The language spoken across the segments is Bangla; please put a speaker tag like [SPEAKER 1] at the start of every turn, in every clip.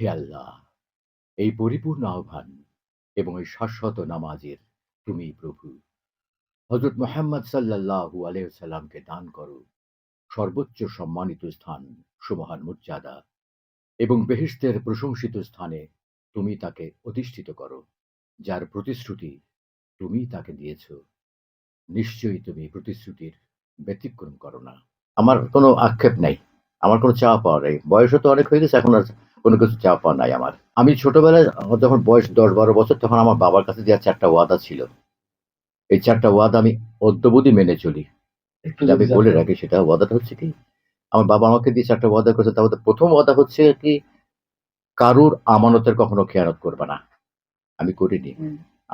[SPEAKER 1] হে আল্লাহ, এই পরিপূর্ণ আহ্বান এবং এই শাশ্বত নামাজের তুমি প্রভু। হজরত মোহাম্মদ সাল্লাল্লাহু আলাইসাল্লামকে দান করো। সর্বোচ্চ সম্মানিত স্থান সুমহান মর্যাদা এবং বেহেশতের প্রশংসিত স্থানে তুমি তাকে অধিষ্ঠিত করো, যার প্রতিশ্রুতি তুমি তাকে দিয়েছ। নিশ্চয়ই তুমি প্রতিশ্রুতির ব্যতিক্রম করো না। আমার কোনো আক্ষেপ নাই। আমার কোনো চাওয়া পাওয়া নেই। বয়সও তো অনেক হয়ে গেছে এখন আর কোনো কিছু চাওয়া পাওয়া নাই আমার। আমি ছোটবেলায় যখন বয়স দশ বারো বছর তখন আমার বাবার কাছে দেওয়া চারটা ওয়াদা ছিল এই চারটা ওয়াদা আমি অদ্যবধি মেনে চলি। আমি বলে রাখি সেটা ওয়াদাটা হচ্ছে কি আমার বাবা আমাকে দিয়ে চারটা ওয়াদা করেছে তার মধ্যে প্রথম ওয়াদা হচ্ছে কি কারুর আমানতের কখনো খেয়ানত করবে না। আমি করিনি।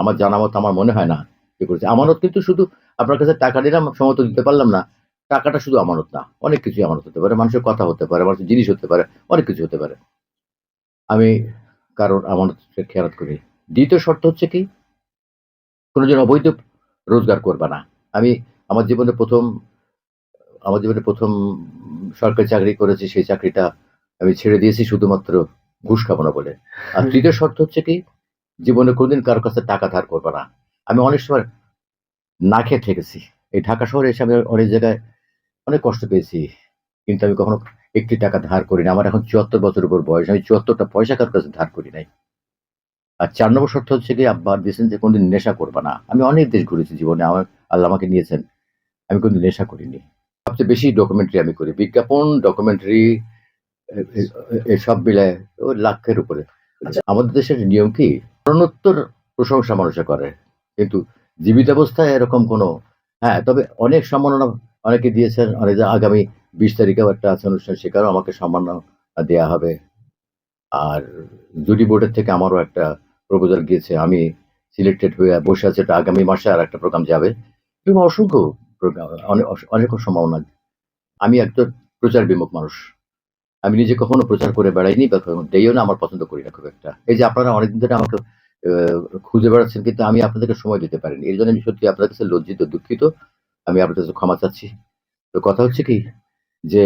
[SPEAKER 1] আমার জানা মতো আমার মনে হয় না করেছে। আমানত কিন্তু শুধু আপনার কাছে টাকা নিলাম সময় তো দিতে পারলাম না টাকাটা শুধু আমানত না, অনেক কিছু আমানত হতে পারে, মানুষের কথা হতে পারে, মানুষের জিনিস হতে পারে, অনেক কিছু হতে পারে। আমি কারোর আমানতের খেয়ালত করি। দ্বিতীয় শর্ত হচ্ছে কি? কোনো অবৈধ রোজগার করবে না। আমি আমার জীবনে প্রথম, আমার জীবনে প্রথম সরকারি চাকরি করেছি, সেই চাকরিটা আমি ছেড়ে দিয়েছি শুধুমাত্র ঘুষ খাব না বলে। আর। তৃতীয় শর্ত হচ্ছে কি? জীবনে কোনোদিন কারোর কাছে টাকা ধার করবে না। আমি অনেক সময় না খেয়ে থেকেছি। এই ঢাকা শহরে এসে আমি অনেক জায়গায় অনেক কষ্ট পেয়েছি। কিন্তু আমি কখনো একটি টাকা ধার করি না। আমার এখন চুয়াত্তর বছর উপর বয়স। আমি চুয়াত্তরটা পয়সা কারোর কাছে ধার করি নাই। আর চার নম্বর শর্ত হচ্ছে কি আব্বা দিয়েছেন যে কোনদিন নেশা করবে না। আমি অনেক দেশ ঘুরেছি জীবনে। আমার আল্লাহ আমাকে নিয়েছেন। আমি কোনদিন নেশা করিনি। সবচেয়ে বেশি ডকুমেন্টারি আমি করি। বিজ্ঞাপন ডকুমেন্টারি এসব মিলায় ও লাখের উপরে।
[SPEAKER 2] আচ্ছা।
[SPEAKER 1] আমাদের দেশের নিয়ম কি মরণোত্তর প্রশংসা মানুষে করে। কিন্তু জীবিত অবস্থায় এরকম কোনো হ্যাঁ তবে অনেক সম্মাননা অনেকে দিয়েছেন, অনেক আগামী বিশ তারিখেও একটা আছে অনুষ্ঠান সেখানেও আমাকে সম্মাননা দেওয়া হবে। আর জুডি বোর্ডের থেকে আমারও একটা প্রপোজাল গিয়েছে। আমি সিলেক্টেড হয়ে বসে আছে, এটা আগামী মাসে আর একটা প্রোগ্রাম যাবে। এবং অসংখ্য প্রোগ্রাম অনেক অনেক সম্ভাবনা। আমি একজন প্রচার বিমুখ মানুষ। আমি নিজে কখনো প্রচার করে বেড়াইনি বা দেইও না, আমার পছন্দ করি না খুব একটা। এই যে আপনারা অনেকদিন ধরে আমাকে খুঁজে বেড়াচ্ছেন, কিন্তু আমি আপনাদেরকে সময় দিতে পারিনি। এর জন্য আমি সত্যি আপনাদের কাছে লজ্জিত, দুঃখিত। আমি আপনাদের কাছে ক্ষমা চাচ্ছি। তো কথা হচ্ছে কি যে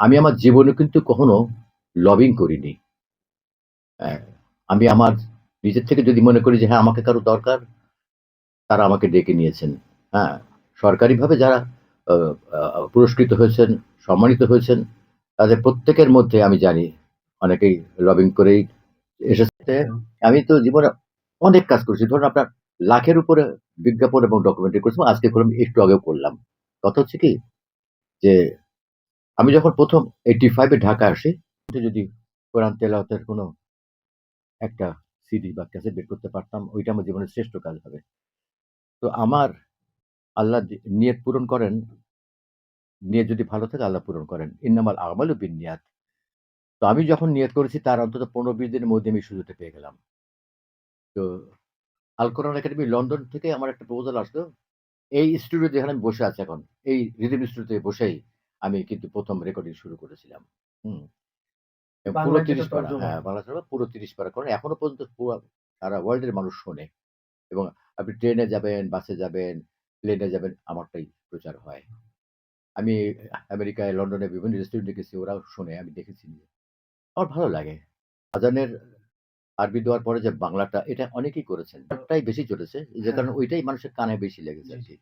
[SPEAKER 1] আমি আমার জীবনে কিন্তু কখনো লবিং করিনি। হ্যাঁ, আমি আমার নিজের থেকে যদি মনে করি যে হ্যাঁ আমাকে কারও দরকার তারা আমাকে ডেকে নিয়েছেন। হ্যাঁ সরকারিভাবে যারা পুরস্কৃত হয়েছেন সম্মানিত হয়েছেন তাদের প্রত্যেকের মধ্যে আমি জানি অনেকেই লবিং করেই এসেছে। আমি তো জীবনে অনেক কাজ করেছি। ধরুন আপনার লাখের উপরে বিজ্ঞাপন এবং ডকুমেন্টারি করেছি আজকে করলাম, একটু আগেও করলাম। কথা হচ্ছে কি যে, আমি যখন প্রথম এইটি ফাইভে ঢাকা আসি যদি কোরআন তেলাওয়াতের কোনো একটা সিডি বা ক্যাসেট বের করতে পারতাম, ওইটা আমার জীবনের শ্রেষ্ঠ কাজ হবে। তো আমার আল্লাহ নিয়ত পূরণ করেন, নিয়ত যদি ভালো থাকে আল্লাহ পূরণ করেন। ইন্নামাল আমালু বিন নিয়াত তো আমি যখন নিয়ত করেছি, তার অন্তত পনেরো বিশ দিনের মধ্যে আমি সুযোগটা পেয়ে গেলাম। তো আল কোরআন একাডেমি লন্ডন থেকে আমার একটা প্রপোজাল আসলো। এই স্টুডিও যেখানে আমি বসে আছি এখন এই রিদিম স্টুডিওতে বসেই আমি কিন্তু প্রথম রেকর্ডিং শুরু করেছিলাম। হুম। পুরো তিরিশ পারা হ্যাঁ বাংলা পুরো তিরিশ পারা। কারণ এখনও পর্যন্ত পুরো সারা ওয়ার্ল্ডের মানুষ শোনে। এবং আপনি ট্রেনে যাবেন বাসে যাবেন প্লেনে যাবেন আমারটাই প্রচার হয়। আমি আমেরিকায় লন্ডনে বিভিন্ন রেস্টুরেন্টে গেছি ওরাও শোনে আমি দেখেছি। আমার ভালো লাগে। আজানের আরবি দেওয়ার পরে যে বাংলাটা এটা অনেকেই করেছেন। ওটাই বেশি চলেছে যে কারণে ওইটাই মানুষের কানে বেশি লেগেছে আর কি।